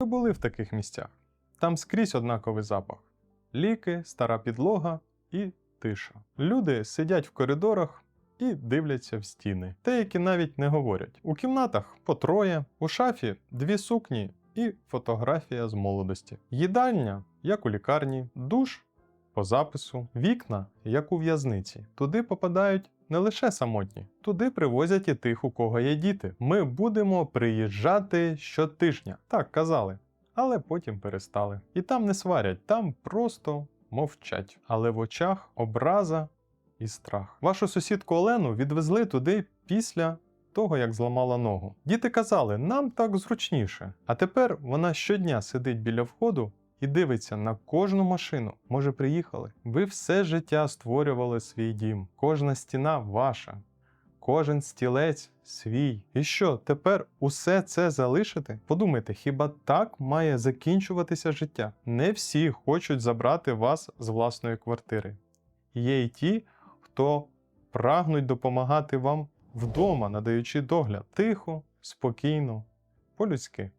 Ви були в таких місцях. Там скрізь однаковий запах: ліки, стара підлога і тиша. Люди сидять в коридорах і дивляться в стіни. Деякі навіть не говорять. У кімнатах по троє, у шафі дві сукні і фотографія з молодості. Їдальня, як у лікарні, душ по запису, вікна, як у в'язниці. Туди попадають не лише самотні, туди привозять і тих, у кого є діти. Ми будемо приїжджати щотижня. Так казали, але потім перестали. І там не сварять, там просто мовчать. Але в очах образа і страх. Вашу сусідку Олену відвезли туди після того, як зламала ногу. Діти казали, нам так зручніше. А тепер вона щодня сидить біля входу і дивиться на кожну машину. Може, приїхали? Ви все життя створювали свій дім. Кожна стіна ваша, кожен стілець свій. І що, тепер усе це залишити? Подумайте, хіба так має закінчуватися життя? Не всі хочуть забрати вас з власної квартири. Є й ті, хто прагнуть допомагати вам вдома, надаючи догляд тихо, спокійно, по-людськи.